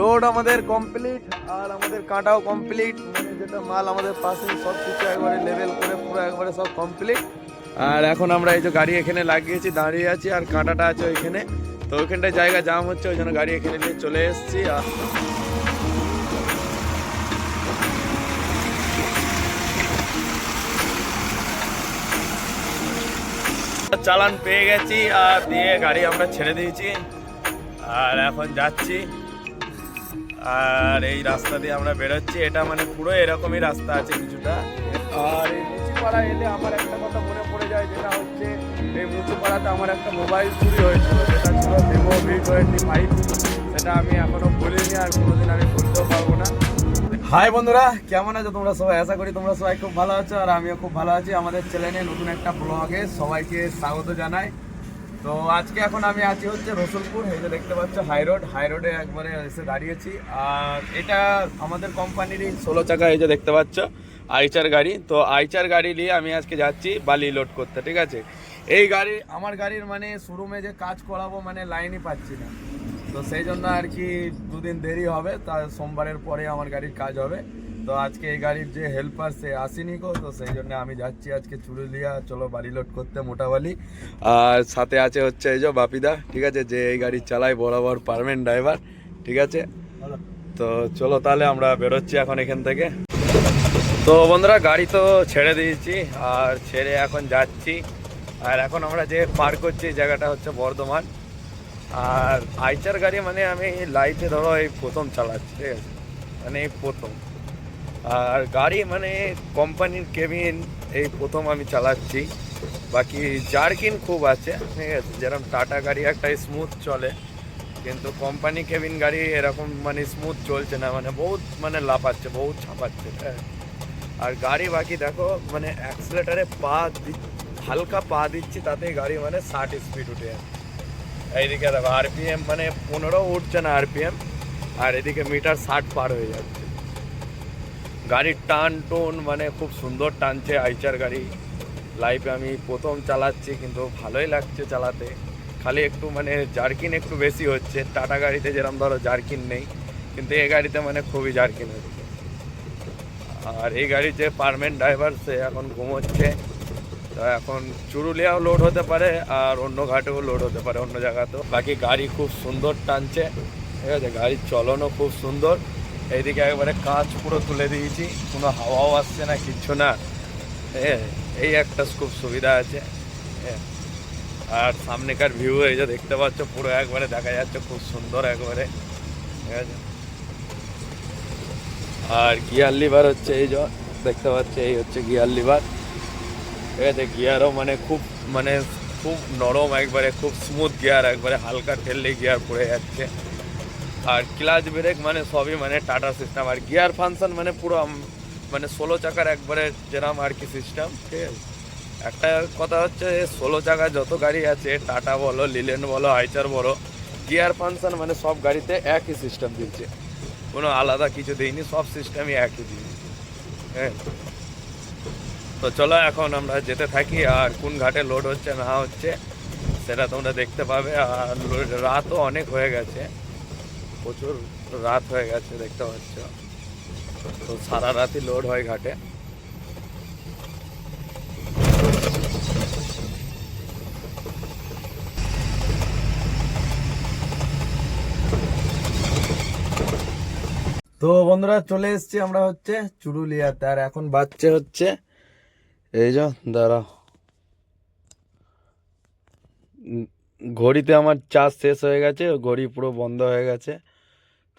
Load আমাদের complete আর আমাদের কাটাও কমপ্লিট মানে যেটা মাল আমাদের পাশে সব কিছু একবারে লেভেল করে পুরো একবারে সব কমপ্লিট আর এখন আমরা এই যে গাড়ি এখানে লাগিয়েছি, দাঁড়িয়ে আছি, আর কাঁটাটা আছে ওইখানে। তো ওইখানটায় জায়গা জাম হচ্ছে, ওই জন্য গাড়ি এখানে নিয়ে চলে এসেছি, আর চালান পেয়ে গেছি, আর দিয়ে গাড়ি আমরা ছেড়ে দিয়েছি। আর এখন যাচ্ছি। আর এই রাস্তা দিয়ে আমরা বেরোচ্ছি। এটা মানে পুরো এরকমই রাস্তা আছে কিছুটা। আর এই মুচিপাড়া এলে আমার একটা কথা মনে পড়ে যায়, যেটা হচ্ছে এই মুচিপাড়াতে আমার একটা মোবাইল চুরি হয়েছিল, যেটা ছিল ভিভো ভি টোয়েন্টি ফাইভ সেটা আমি এখনও ভুলিনি আর কোনোদিন আমি ভুলতেও পারব না। হাই বন্ধুরা, কেমন আছো তোমরা সবাই? আশা করি তোমরা সবাই খুব ভালো আছো, আর আমিও খুব ভালো আছি। আমাদের চ্যানেলে নতুন একটা ব্লগে সবাইকে স্বাগত জানাই। তো আজকে এখন আমি আছি হচ্ছে রসুলপুর, এই যে দেখতে পাচ্ছ হাই রোড হাই রোডে একবারে এসে দাঁড়িয়েছি। আর এটা আমাদের কোম্পানিরই ষোলো চাকা, এই যে দেখতে পাচ্ছ, আইচার গাড়ি। তো আইচার গাড়ি নিয়ে আমি আজকে যাচ্ছি বালি লোড করতে, ঠিক আছে? এই গাড়ি, আমার গাড়ির মানে শোরুমে যে কাজ করাবো মানে লাইনই পাচ্ছি না। তো সেই জন্য আর কি দুদিন দেরি হবে, তা সোমবারের পরে আমার গাড়ির কাজ হবে। তো আজকে এই গাড়ির যে হেল্পার সে আসেনি গো তো সেই জন্য আমি যাচ্ছি আজকে চুরুলিয়া। চলো বাড়ি লোড করতে মোটাবালি আর সাথে আছে হচ্ছে এই যে বাপিদা ঠিক আছে? যে এই গাড়ি চালায় বরাবর পারমেন্ট ড্রাইভার ঠিক আছে? তো চলো তাহলে আমরা বেরোচ্ছি এখন এখান থেকে। তো বন্ধুরা গাড়ি তো ছেড়ে দিয়েছি আর ছেড়ে এখন যাচ্ছি। আর এখন আমরা যে পার করছি এই জায়গাটা হচ্ছে বর্ধমান। আর আইচার গাড়ি মানে আমি লাইফে ধরো এই প্রথম চালাচ্ছি ঠিক আছে? মানে এই প্রথম। আর গাড়ি মানে কোম্পানির কেবিন, এই প্রথম আমি চালাচ্ছি। বাকি জার্কিন খুব আছে, ঠিক আছে? যেরকম টাটা গাড়ি একটা স্মুথ চলে, কিন্তু কোম্পানি কেবিন গাড়ি এরকম মানে স্মুথ চলছে না মানে বহুত মানে লাফাচ্ছে, বহুত ছাপাচ্ছে আর গাড়ি বাকি দেখো মানে অ্যাক্সিলেটারে পা হালকা পা দিচ্ছি, তাতেই গাড়ি মানে ষাট স্পিড উঠে যাচ্ছে। এইদিকে দেখো আরপিএম মানে পনেরো উঠছে না আরপিএম আর এদিকে মিটার ষাট পার হয়ে যাচ্ছে। গাড়ির টান টোন মানে খুব সুন্দর টানছে আইচার গাড়ি। লাইফে আমি প্রথম চালাচ্ছি কিন্তু ভালোই লাগছে চালাতে। খালি একটু মানে জার্কিন একটু বেশি হচ্ছে। টাটা গাড়িতে যেরকম ধরো জার্কিন নেই, কিন্তু এই গাড়িতে মানে খুবই জার্কিন হচ্ছে। আর এই গাড়ির যে পারমেন্ট ড্রাইভার সে এখন ঘুমোচ্ছে, তো এখন চুরুলিয়াও লোড হতে পারে আর অন্য ঘাটেও লোড হতে পারে অন্য জায়গাতেও। বাকি গাড়ি খুব সুন্দর টানছে, ঠিক আছে? গাড়ির চলনও খুব সুন্দর। এইদিকে একবারে কাঁচ পুরো তুলে দিয়েছি। কোনো হাওয়াও আসছে না, কিচ্ছু না। এই একটা খুব সুবিধা আছে। আর সামনেকার ভিউ এই যে দেখতে পাচ্ছ, পুরো একবারে দেখা যাচ্ছে খুব সুন্দর একবারে। ঠিক আছে? আর গিয়ার লিভার হচ্ছে এই যে, দেখতে পাচ্ছ, এই হচ্ছে গিয়ার লিভার ঠিক আছে? গিয়ারও মানে খুব মানে খুব নরম একবারে, খুব স্মুথ গিয়ার একবারে, হালকা ঠেললে গিয়ার পড়ে যাচ্ছে। আর ক্লাচ ব্রেক মানে সবই মানে টাটা সিস্টেম আর গিয়ার ফাংশন মানে পুরো মানে ষোলো চাকার একবারে যেরাম আর কি সিস্টেম ঠিক আছে? একটা কথা হচ্ছে ষোলো চাকা যত গাড়ি আছে, টাটা বলো, লিলেন বলো, আইচার বলো গিয়ার ফাংশন মানে সব গাড়িতে একই সিস্টেম দিচ্ছে। কোনো আলাদা কিছু দিইনি, সব সিস্টেমই একই দিয়েছে হ্যাঁ? তো চলো এখন আমরা যেতে থাকি, আর কোন ঘাটে লোড হচ্ছে না হচ্ছে, সেটা তোমরা দেখতে পাবে, আর রাতও অনেক হয়ে গেছে। প্রচুর রাত হয়ে গেছে দেখতে পাচ্ছ। তো সারা রাতই লোড হয় ঘাটে। তো বন্ধুরা চলে এসেছি আমরা হচ্ছে চুরুলিয়াতে। আর এখন বাচ্চা হচ্ছে এই যে উম, ঘড়িতে আমার চার্জ শেষ হয়ে গেছে ঘড়ি পুরো বন্ধ হয়ে গেছে।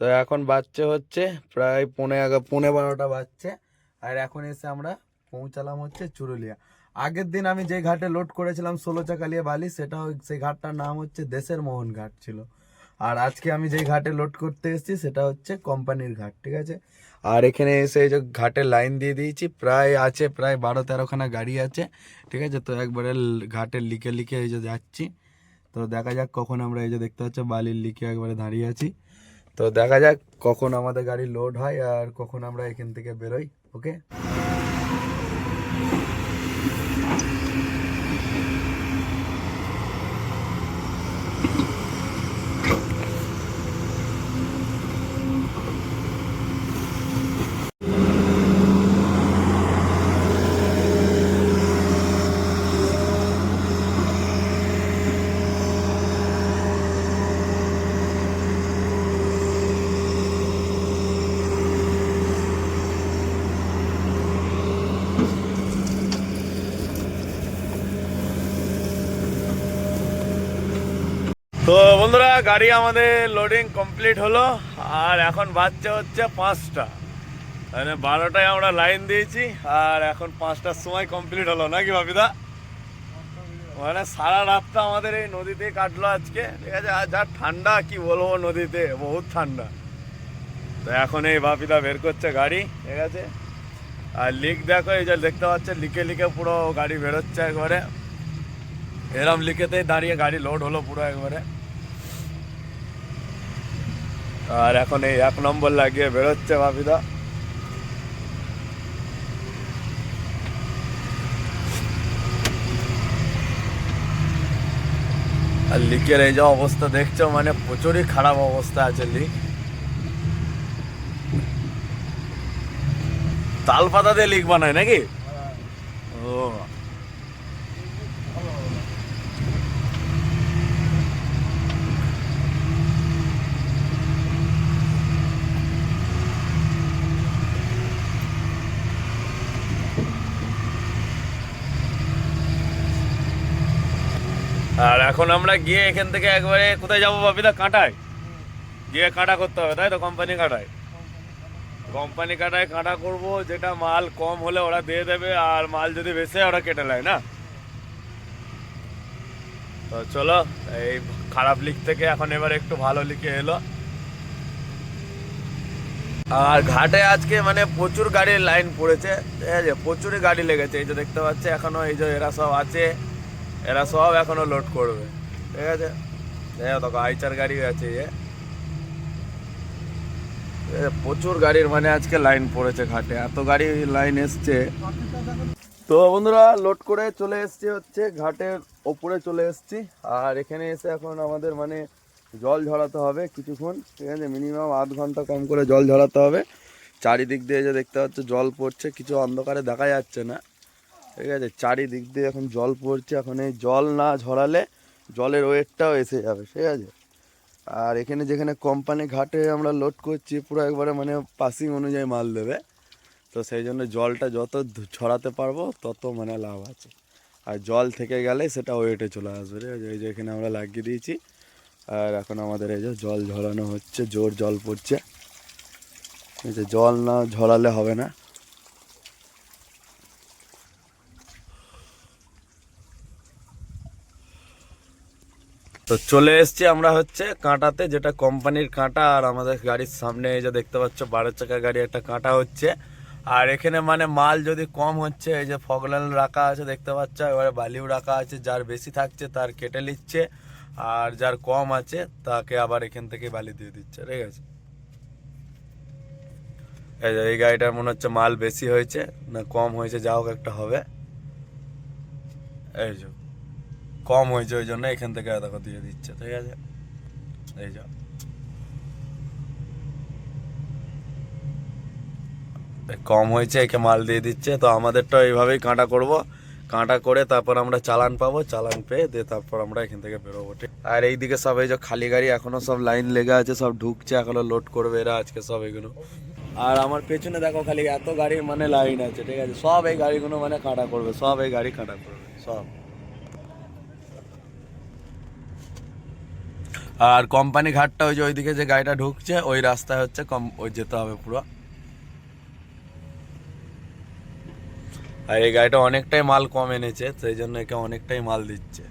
তো এখন বাচ্চা হচ্ছে প্রায় পনে পৌনে বারোটা বাজছে। আর এখন এসে আমরা পৌঁছালাম হচ্ছে চুরুলিয়া। আগের দিন আমি যে ঘাটে লোড করেছিলাম ষোলো চাকালিয়া বালি, সেটা সেই ঘাটটার নাম হচ্ছে দেশের মোহন ঘাট ছিল। আর আজকে আমি যে ঘাটে লোড করতে এসেছি, সেটা হচ্ছে কোম্পানির ঘাট, ঠিক আছে? আর এখানে এসে এই যে ঘাটে লাইন দিয়ে দিয়েছি, প্রায় আছে, প্রায় বারো তেরোখানা গাড়ি আছে, ঠিক আছে? তো একবারে ল- ঘাটের লিকে লিকে এই যে যাচ্ছি। তো দেখা যাক কখন আমরা এই যে দেখতে পাচ্ছি, বালির লিকে একবারে দাঁড়িয়ে আছি। তো দেখা যাক কখন আমাদের গাড়ি লোড হয় আর কখন আমরা এখান থেকে বেরোই ওকে বন্ধুরা, গাড়ি আমাদের লোডিং কমপ্লিট হলো, আর এখন বাচ্চা হচ্ছে পাঁচটা। মানে বারোটায় আমরা লাইন দিয়েছি, আর এখন পাঁচটার সময় কমপ্লিট হলো, নাকি বাপিদা? মানে সারা রাতটা আমাদের এই নদীতে কাটলো আজকে, ঠিক আছে? আর যা ঠান্ডা, কি বলব নদীতে, বহুত ঠান্ডা। তো এখন এই বাপিদা বের করছে গাড়ি, ঠিক আছে? আর লিক দেখো, এই যে দেখতে পাচ্ছে লিকে লিকে পুরো গাড়ি বেরোচ্ছে একবারে। এরম লিকেতেই দাঁড়িয়ে গাড়ি লোড হলো পুরো একবারে। আর এখন এই এক নম্বর লাগিয়ে বেরোচ্ছে ভাবিদা। আর লিকের এই যে অবস্থা দেখছ মানে প্রচুরই খারাপ অবস্থা আছে লিক তাল পাতা দিয়ে লিক বানায় নাকি? ও। আর এখন আমরা গিয়ে এখান থেকে একবারে কোথায় যাব বাপিদা কাঁটায়। গিয়ে কাঁটা করতে হবে, তাই তো? কোম্পানি কাঁটায়। কোম্পানি কাঁটায় কাঁটা করব, যেটা মাল কম হলে ওরা দিয়ে দেবে, আর মাল যদি বেশি ওরা কেটে নেয়, না? তো চলো, এই খারাপ লিক থেকে এখন এবার একটু ভালো লিখে এলো। আর ঘাটে আজকে মানে প্রচুর গাড়ির লাইন পড়েছে, ঠিক আছে? প্রচুরই গাড়ি লেগেছে, এই যে দেখতে পাচ্ছে, এখনও এই যে এরা সব আছে। এরা সব এখনও লোড করবে। ঠিক আছে? দেখো আইচার গাড়ি আছে ইয়ে প্রচুর গাড়ির মানে আজকে লাইন পড়েছে ঘাটে। এত গাড়ি লাইন এসছে। তো বন্ধুরা লোড করে চলে এসছি হচ্ছে ঘাটের ওপরে চলে এসছি। আর এখানে এসে এখন আমাদের মানে জল ঝরাতে হবে কিছুক্ষণ। ঠিক আছে মিনিমাম আধ ঘণ্টা কম করে জল ঝরাতে হবে। চারিদিক দিয়ে যে দেখতে পাচ্ছ, জল পড়ছে, কিছু অন্ধকারে দেখা যাচ্ছে না। ঠিক আছে? চারিদিক দিয়ে এখন জল পড়ছে, এখন এই জল না ঝরালে জলের ওয়েটটাও এসে যাবে, ঠিক আছে? আর এখানে যেখানে কোম্পানি ঘাটে আমরা লোড করছি, পুরো একবারে মানে পাসিং অনুযায়ী মাল দেবে। তো সেই জন্য জলটা যত ছড়াতে পারব, তত মানে লাভ আছে। আর জল থেকে গেলে সেটা ওয়েটে চলে আসবে, ঠিক আছে? এই যে এখানে আমরা লাগিয়ে দিয়েছি। আর এখন আমাদের এই যে জল ঝরানো হচ্ছে, জোর জল পড়ছে। এই যে জল না ঝরালে হবে না। তো চলে এসছি আমরা হচ্ছে কাঁটাতে, যেটা কোম্পানির কাঁটা, আর আমাদের গাড়ির সামনে এই যে দেখতে পাচ্ছ, বারো চাকা গাড়ি একটা কাঁটা হচ্ছে। আর এখানে মানে মাল যদি কম হচ্ছে, এই যে ফগলাল রাখা আছে, দেখতে পাচ্ছ, এবারে বালিও রাখা আছে, যার বেশি থাকছে তার কেটে নিচ্ছে, আর যার কম আছে তাকে আবার এখান থেকে বালি দিয়ে দিচ্ছে, ঠিক আছে? এই এই গাড়িটার মনে হচ্ছে মাল বেশি হয়েছে, না কম হয়েছে, যা হোক একটা হবে। এই যে। কম হয়েছে, ওই জন্য এখান থেকে দেখো দিয়ে দিচ্ছে, ঠিক আছে? এই যা। কম হয়েছে, একে মাল দিয়ে দিচ্ছে, তো আমাদেরটা এইভাবেই কাঁটা করব। কাঁটা করে তারপর আমরা চালান পাবো, চালান পেয়ে দিয়ে তারপর আমরা এখান থেকে বেরোবো, ঠিক? আর এইদিকে সব এই যে খালি গাড়ি, এখনও সব লাইন লেগে আছে, সব ঢুকছে, এখনও লোড করবে এরা আজকে সব এগুলো। আর আমার পেছনে দেখো খালি এত গাড়ির মানে লাইন আছে, ঠিক আছে? সব এই গাড়িগুলো মানে কাঁটা করবে, সব এই গাড়ি কাঁটা করবে, সব। আর কোম্পানি ঘাটটা ওই যে ওইদিকে যে গাড়িটা ঢুকছে, ওই রাস্তায় হচ্ছে কম ওই যেতে হবে পুরো। আর এই গাড়িটা অনেকটাই মাল কম এনেছে, সেই জন্য একে অনেকটাই মাল দিচ্ছে।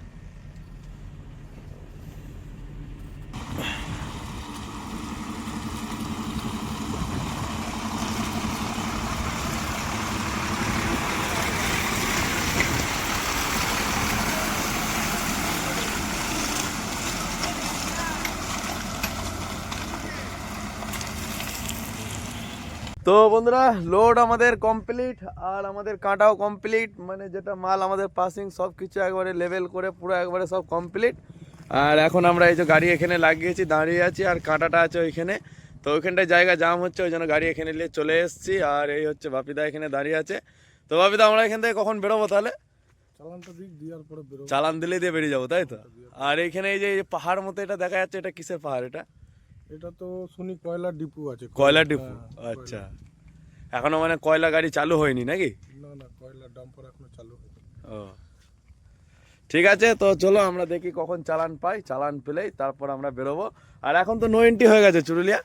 তো বন্ধুরা লোড আমাদের কমপ্লিট আর আমাদের কাঁটাও কমপ্লিট মানে যেটা মাল আমাদের পাসিং সব কিছু একবারে লেভেল করে পুরো একবারে সব কমপ্লিট আর এখন আমরা এই যে গাড়ি এখানে লাগিয়েছি দাঁড়িয়ে আছি আর কাঁটাটা আছে ওইখানে। তো ওইখানটায় জায়গা জাম হচ্ছে ওই জন্য গাড়ি এখানে নিয়ে চলে এসেছি। আর এই হচ্ছে বাপিদা এখানে দাঁড়িয়ে আছে। তো বাপিদা আমরা এখান থেকে কখন বেরোবো তাহলে? চালান দিলে দিয়ে বেরিয়ে যাব তাই তো? আর এইখানে এই যে পাহাড় মতো এটা দেখা যাচ্ছে এটা কিসের পাহাড় এটা? এটা তো শুনি কয়লা ডিপু আছে। কয়লা ডিপো? হ্যাঁ, আচ্ছা। এখনও মানে কয়লা গাড়ি চালু হয়নি নাকি? না না কয়লা ডাম্পার এখনও চালু হয়নি। ও। ঠিক আছে তো চলো আমরা দেখি কখন চালান পাই। চালান পেলেই তারপর আমরা বেরোবো। আর এখন তো নো এন্ট্রি হয়ে গেছে চুরুলিয়া?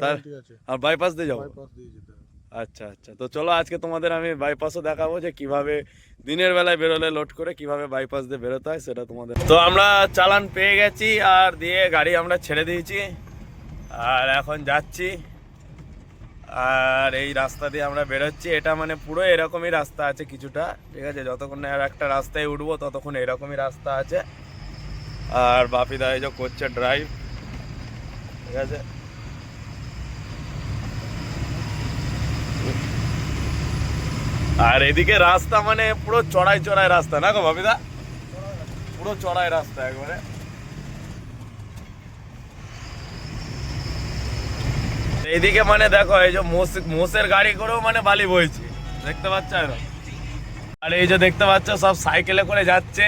হ্যাঁ আর বাইপাস দিয়ে যাব? বাইপাস দিয়ে যেতে আচ্ছা আচ্ছা। তো চলো আজকে তোমাদের আমি বাইপাসও দেখাবো যে কীভাবে দিনের বেলায় বেরোলে লোড করে কীভাবে বাইপাস দিয়ে বেরোতে হয় সেটা তোমাদের। তো আমরা চালান পেয়ে গেছি আর দিয়ে গাড়ি আমরা ছেড়ে দিয়েছি। আর এখন যাচ্ছি। আর এই রাস্তা দিয়ে আমরা বেরোচ্ছি। এটা মানে পুরো এরকমই রাস্তা আছে কিছুটা, ঠিক আছে? যতক্ষণ আর একটা রাস্তায় উঠবো, ততক্ষণ এরকমই রাস্তা আছে। আর বাপিদা এই যে করছে ড্রাইভ ঠিক আছে? আর এদিকে রাস্তা মানে পুরো চড়াই চড়াই রাস্তা, না গো বাপিদা? পুরো চড়াই রাস্তা একবারে। এইদিকে মানে দেখো, এই যে মোষ, মোষের গাড়ি করেও মানে বালি বইছে। দেখতে পাচ্ছ? আর এই যে দেখতে পাচ্ছ, সব সাইকেলে করে যাচ্ছে।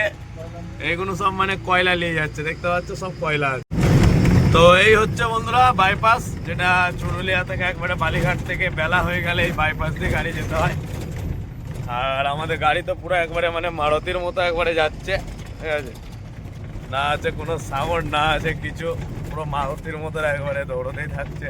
এইগুলো সব মানে কয়লা নিয়ে যাচ্ছে। দেখতে পাচ্ছ, সব কয়লা আছে। তো এই হচ্ছে বন্ধুরা বাইপাস যেটা চুরুলিয়া থেকে একবারে বালিঘাট থেকে বেলা হয়ে গেলে এই বাইপাস দিয়ে গাড়ি যেতে হয়। আর আমাদের গাড়ি তো পুরো একবারে মানে মারুতির মতো একবারে যাচ্ছে, ঠিক আছে? না আছে কোনো সাউন্ড না আছে কিছু, পুরো মারুতির মতো একবারে দৌড়তেই থাকছে।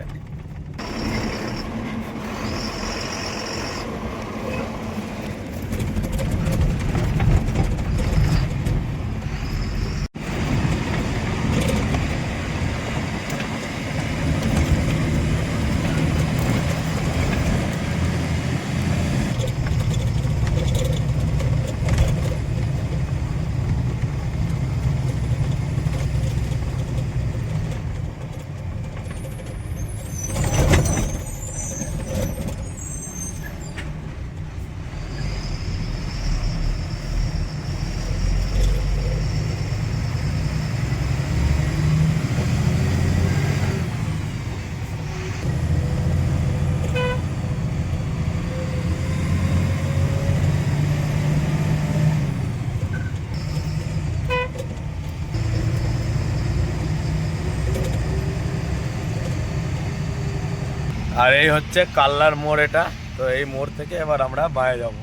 আর এই হচ্ছে কাল্লার মোড় এটা। তো এই মোড় থেকে এবার আমরা বাইরে যাব।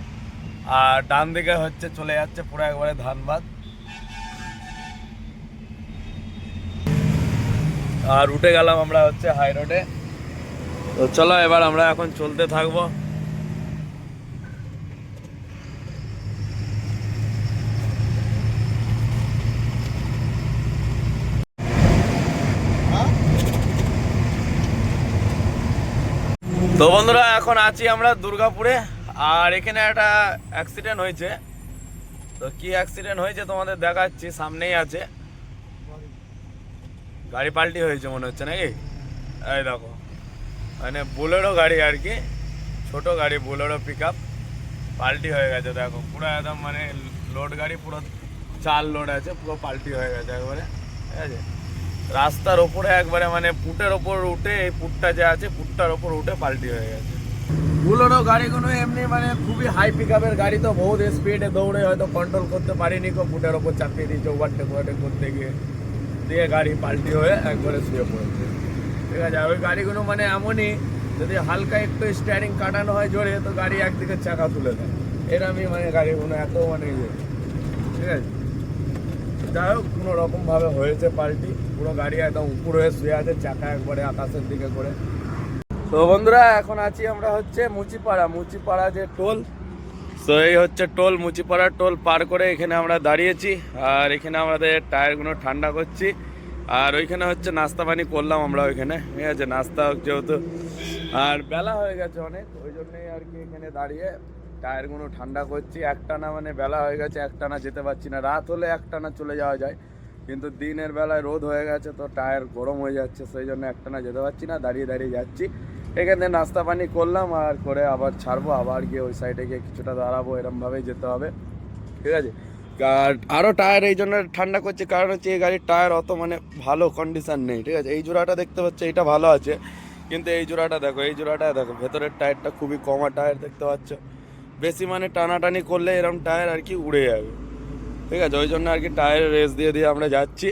আর ডান দিকে হচ্ছে চলে যাচ্ছে পুরো একবারে ধানবাদ। আর উঠে গেলাম আমরা হচ্ছে হাই রোডে। তো চলো এবার আমরা এখন চলতে থাকব। তো বন্ধুরা, এখন আছি আমরা দুর্গাপুরে, আর এখানে একটা অ্যাক্সিডেন্ট হয়েছে। তো কি অ্যাক্সিডেন্ট হয়েছে তোমাদের দেখাচ্ছি, সামনেই আছে। গাড়ি পাল্টি হয়েছে মনে হচ্ছে নাকি? এই দেখো মানে বোলেরো গাড়ি আর কি, ছোট গাড়ি, বোলেরো পিক আপ পাল্টি হয়ে গেছে, দেখো। পুরো একদম মানে লোড গাড়ি, পুরো চার লোড আছে, পুরো পাল্টি হয়ে গেছে একবারে, ঠিক আছে? রাস্তার ওপরে একবারে মানে পুটের ওপর উঠে এই পুটটা যে আছে, পুটটার ওপর উঠে পাল্টি হয়ে গেছে। বুলোরো গাড়িগুলো এমনি মানে খুবই হাই পিক আপের গাড়ি তো বহুত স্পিডে দৌড়ে হয়তো কন্ট্রোল করতে পারিনি কো পুটের ওপর চাপিয়ে দিয়েছে ওভারটেক ওভারটেক করতে গিয়ে। দিয়ে গাড়ি পাল্টি হয়ে একবারে শুয়ে পড়েছে। ঠিক আছে, আর ওই গাড়িগুলো মানে এমনই, যদি হালকা একটু স্টিয়ারিং কাটানো হয় জোরে, তো গাড়ি একদিকে চাকা তুলে দেয়। এরমই মানে গাড়িগুলো এত মানে ইয়ে। ঠিক আছে? যাই হোক কোনো রকম ভাবে হয়েছে পাল্টি। পুরো গাড়ি একদম উপর হয়ে শুয়ে আছে, চাকা একবারে আকাশের দিকে করে। তো বন্ধুরা, এখন আছি আমরা হচ্ছে মুচিপাড়া। মুচিপাড়া যে টোল, তো এই হচ্ছে টোল, মুচিপাড়া টোল পার করে এখানে আমরা দাঁড়িয়েছি। আর এখানে আমাদের টায়ারগুলো ঠান্ডা করছি। আর ওইখানে হচ্ছে নাস্তা পানি করলাম আমরা ওইখানে। ঠিক আছে, নাস্তা যেহেতু। আর বেলা হয়ে গেছে অনেক, ওই জন্যই আর কি এখানে দাঁড়িয়ে টায়ারগুলো ঠান্ডা করছি। একটানা মানে বেলা হয়ে গেছে, একটানা যেতে পারছি না। রাত হলে একটানা চলে যাওয়া যায়। কিন্তু দিনের বেলায় রোদ হয়ে গেছে, তো টায়ার গরম হয়ে যাচ্ছে, সেই জন্য একটানা যেতে পারছি না, দাঁড়িয়ে দাঁড়িয়ে যাচ্ছি। এখান থেকে নাস্তা পানি করলাম আর করে আবার ছাড়বো, আবার গিয়ে ওই সাইডে গিয়ে কিছুটা দাঁড়াবো, এরমভাবেই যেতে হবে। ঠিক আছে? আর আরও টায়ার এই জন্য ঠান্ডা করছে, কারণ হচ্ছে এই গাড়ির টায়ার অত মানে ভালো কন্ডিশান নেই, ঠিক আছে? এই জোড়াটা দেখতে পাচ্ছ, এটা ভালো আছে, কিন্তু এই জোড়াটা দেখো, এই জোড়াটা দেখো, ভেতরের টায়ারটা খুবই কমা টায়ার দেখতে পাচ্ছ। বেশি মানে টানাটানি করলে এরকম টায়ার আর কি উড়ে যাবে। ঠিক আছে, ওই জন্য আর কি টায়ারের রেস দিয়ে দিয়ে আমরা যাচ্ছি।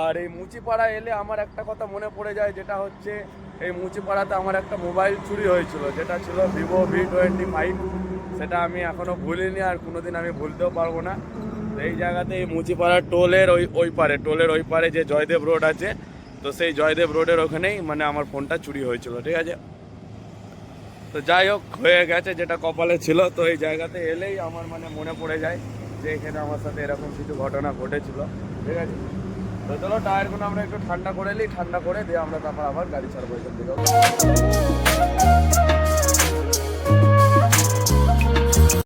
আর এই মুচিপাড়া এলে আমার একটা কথা মনে পড়ে যায়, যেটা হচ্ছে এই মুচিপাড়াতে আমার একটা মোবাইল চুরি হয়েছিল, যেটা ছিল ভিভো ভি টোয়েন্টি ফাইভ সেটা আমি এখনও ভুলিনি আর কোনোদিন আমি ভুলতেও পারব না। এই জায়গাতে এই মুচিপাড়া টোলের ওই ওই পারে, টোলের ওই পারে যে জয়দেব রোড আছে, তো সেই জয়দেব রোডের ওখানেই মানে আমার ফোনটা চুরি হয়েছিল, ঠিক আছে? তো যাই হোক, হয়ে গেছে যেটা কপালে ছিল। তো এই জায়গাতে এলেই আমার মানে মনে পড়ে যায় যে এখানে আমার সাথে এরকম কিছু ঘটনা ঘটেছিল। ঠিক আছে? তো চলো, টায়ারগুলো আমরা একটু ঠান্ডা করে নিই। ঠান্ডা করে দিয়ে আমরা তারপর আবার গাড়ি ছাড়বো এখান থেকে।